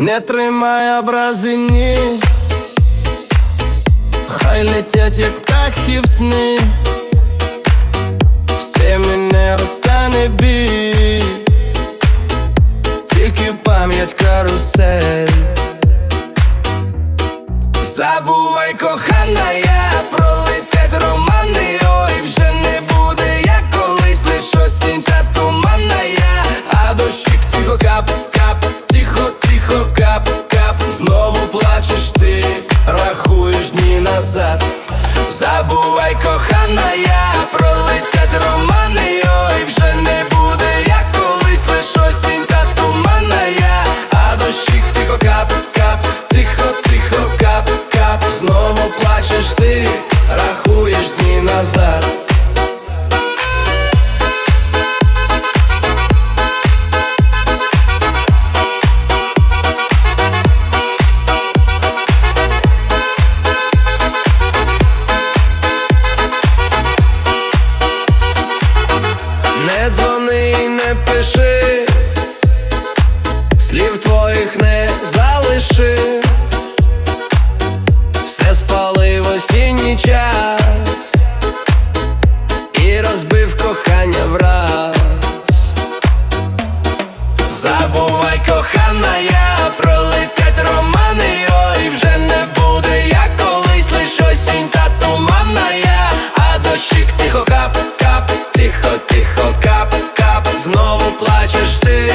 Не тримай образи ні, хай летять, як птахи в сни, все мене розтане біль, тільки пам'ять карусель. Забувай, кохана, я пролетять романи, ой, вже не буде, як колись лиш осінь та туманна я, а дощик тихо кап, кап, назад. Забувай, кохана, я пролетять романи, ой, вже не буде, як колись лиш осінь та туманна я, а дощик тихо кап, кап, тихо, тихо, кап, кап, знову плачеш ти.